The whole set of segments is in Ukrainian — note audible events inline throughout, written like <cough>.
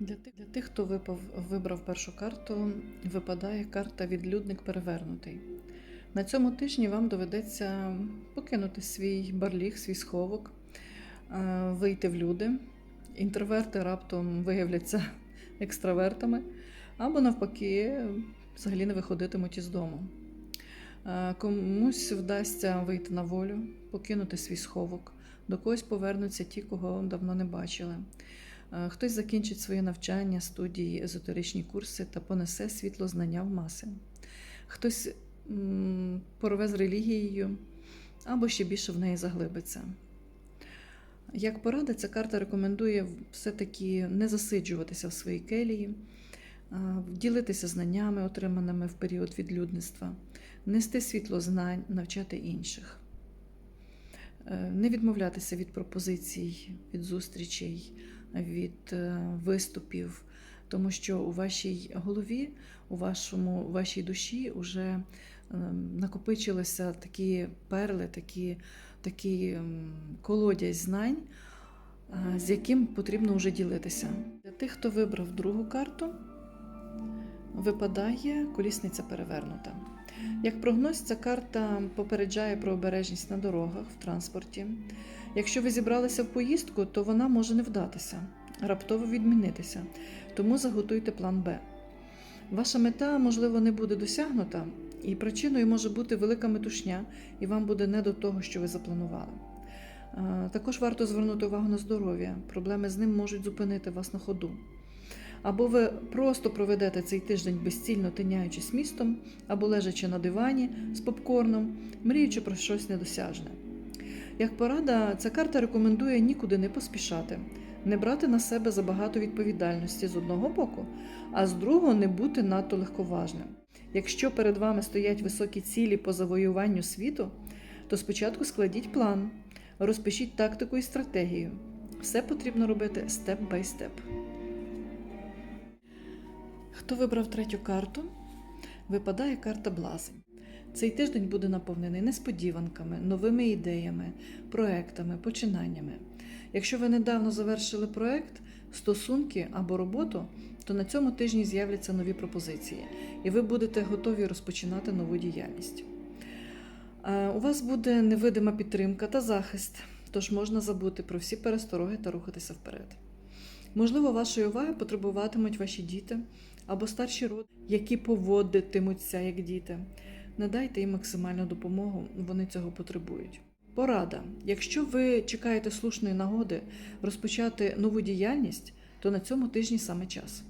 Для тих, для тих, хто випав, вибрав першу карту, випадає карта Відлюдник перевернутий. На цьому тижні вам доведеться покинути свій барліг, свій сховок, е, вийти в люди. Інтроверти раптом виявляться <laughs> екстравертами, або навпаки, взагалі не виходитимуть із дому. Е, Комусь вдасться вийти на волю, покинути свій сховок, до когось повернуться ті, кого давно не бачили. Е, Хтось закінчить своє навчання, студії, езотеричні курси та понесе світло знання в маси. Хтось порве з релігією або ще більше в неї заглибиться. Як порада, ця карта рекомендує все-таки не засиджуватися в своїй келії, ділитися знаннями, отриманими в період відлюдництва, нести світло знань, навчати інших, Е, не відмовлятися від пропозицій, від зустрічей, від е, виступів, тому що у вашій голові, у вашому, у вашій душі вже накопичилися такі перли, такі, такі колодязь знань, е, з яким потрібно вже ділитися. Для тих, хто вибрав другу карту, випадає колісниця перевернута. Як прогноз, ця карта попереджає про обережність на дорогах, в транспорті. Якщо ви зібралися в поїздку, то вона може не вдатися, раптово відмінитися. Тому заготуйте план Б. Ваша мета, можливо, не буде досягнута, і причиною може бути велика метушня, і вам буде не до того, що ви запланували. Е, Також варто звернути увагу на здоров'я. Проблеми з ним можуть зупинити вас на ходу. Або ви просто проведете цей тиждень безцільно тиняючись містом, або лежачи на дивані з попкорном, мріючи про щось недосяжне. Як порада, ця карта рекомендує нікуди не поспішати, не брати на себе забагато відповідальності з одного боку, а з другого не бути надто легковажним. Якщо перед вами стоять високі цілі по завоюванню світу, то спочатку складіть план, розпишіть тактику і стратегію. Все потрібно робити степ бай степ. Хто вибрав третю карту, випадає карта Блазень. Цей тиждень буде наповнений несподіванками, новими ідеями, проектами, починаннями. Якщо ви недавно завершили проект, стосунки або роботу, то на цьому тижні з'являться нові пропозиції, і ви будете готові розпочинати нову діяльність. Е, У вас буде невидима підтримка та захист, тож можна забути про всі перестороги та рухатися вперед. Можливо, вашої уваги потребуватимуть ваші діти або старші роди, які поводитимуться як діти. Надайте їм максимальну допомогу, вони цього потребують. Порада: якщо ви чекаєте слушної нагоди розпочати нову діяльність, то на цьому тижні саме час.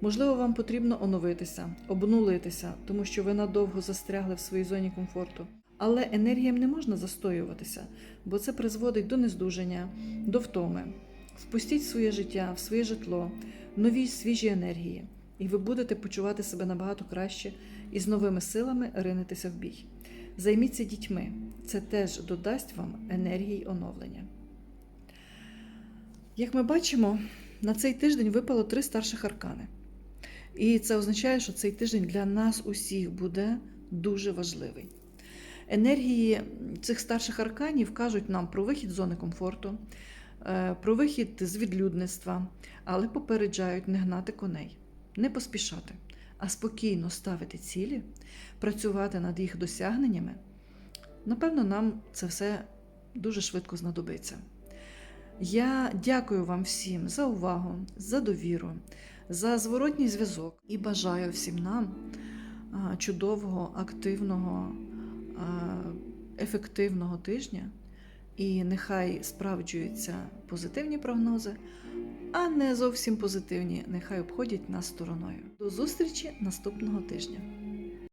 Можливо, вам потрібно оновитися, обнулитися, тому що ви надовго застрягли в своїй зоні комфорту. Але енергіям не можна застоюватися, бо це призводить до нездужання, до втоми. Впустіть своє життя, в своє житло, нові свіжі енергії, і ви будете почувати себе набагато краще і з новими силами ринетеся в бій. Займіться дітьми, це теж додасть вам енергії оновлення. Як ми бачимо, на цей тиждень випало три старших аркани. І це означає, що цей тиждень для нас усіх буде дуже важливий. Енергії цих старших арканів кажуть нам про вихід з зони комфорту, про вихід з відлюдництва, але попереджають не гнати коней, не поспішати, а спокійно ставити цілі, працювати над їх досягненнями. Напевно, нам це все дуже швидко знадобиться. Я дякую вам всім за увагу, за довіру, за зворотній зв'язок і бажаю всім нам чудового, активного, ефективного тижня. І нехай справджуються позитивні прогнози, а не зовсім позитивні, нехай обходять нас стороною. До зустрічі наступного тижня.